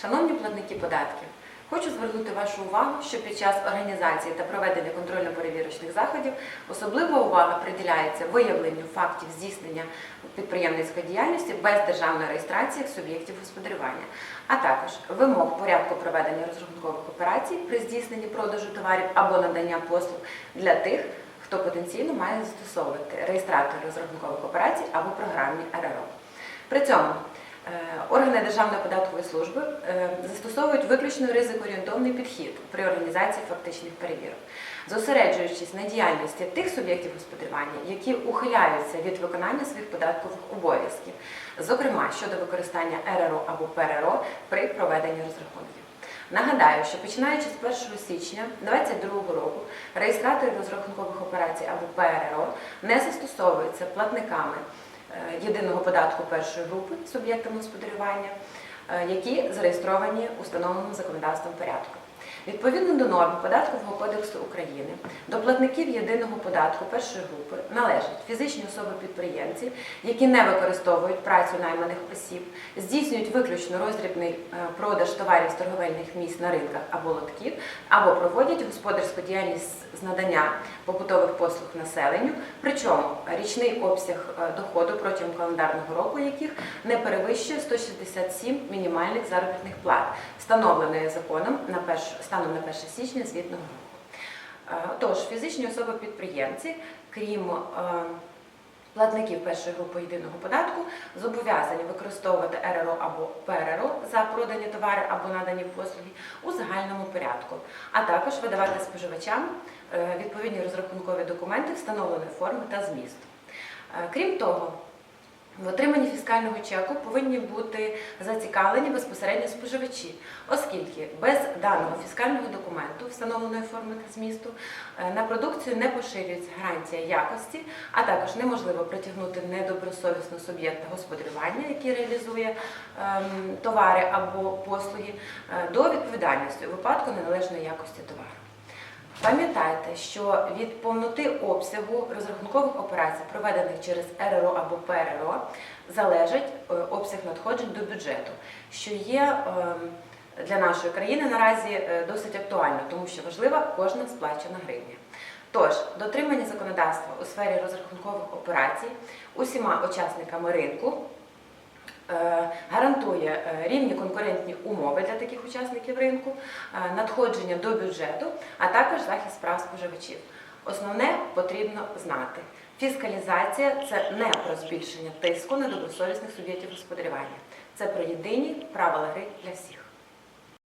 Шановні платники податків, хочу звернути вашу увагу, що під час організації та проведення контрольно-перевірочних заходів особлива увага приділяється виявленню фактів здійснення підприємницької діяльності без державної реєстрації суб'єктів господарювання, а також вимог порядку проведення розрахункових операцій при здійсненні продажу товарів або надання послуг для тих, хто потенційно має застосовувати реєстратор розрахункових операцій або програмні РРО. При цьому органи Державної податкової служби е, застосовують виключно ризикоорієнтовний підхід при організації фактичних перевірок, зосереджуючись на діяльності тих суб'єктів господарювання, які ухиляються від виконання своїх податкових обов'язків, зокрема щодо використання РРО або ПРРО при проведенні розрахунків. Нагадаю, що починаючи з 1 січня 2022 року реєстратори розрахункових операцій або ПРРО не застосовуються платниками єдиного податку першої групи суб'єктами господарювання, е, які зареєстровані установленим законодавством порядку. Відповідно до норм Податкового кодексу України, до платників єдиного податку першої групи належать фізичні особи-підприємці, які не використовують працю найманих осіб, здійснюють виключно роздрібний е, продаж товарів з торговельних місць на ринках або лотків, або проводять господарську діяльність з надання побутових послуг населенню, причому річний обсяг е, доходу протягом календарного року яких не перевищує 167 мінімальних заробітних плат, встановленої законом на перш, станом на 1 січня звітного року. Е, Тож фізичні особи-підприємці, крім е, платників першої групи єдиного податку, зобов'язані використовувати РРО або ПРРО за продані товари або надані послуги у загальному порядку, а також видавати споживачам е, відповідні розрахункові документи встановленої форми та змісту. Крім того, в отриманні фіскального чеку повинні бути зацікавлені безпосередньо споживачі, оскільки без даного фіскального документу, встановленої форми та змісту, е, на продукцію не поширюється гарантія якості, а також неможливо притягнути недобросовісно суб'єкта господарювання, який реалізує ем, товари або послуги, е, до відповідальності у випадку неналежної якості товару. Пам'ятайте, що від повноти обсягу розрахункових операцій, проведених через РРО або ПРРО, залежить е, обсяг надходжень до бюджету, що є ем, для нашої країни наразі е, досить актуально, тому що важлива кожна сплачена гривня. Тож, дотримання законодавства у сфері розрахункових операцій усіма учасниками ринку гарантує е, рівні конкурентні умови для таких учасників ринку, е, надходження до бюджету, а також захист прав споживачів. Основне потрібно знати. Фіскалізація це не про збільшення тиску на добросовісних суб'єктів господарювання. Це про єдині правила гри для всіх.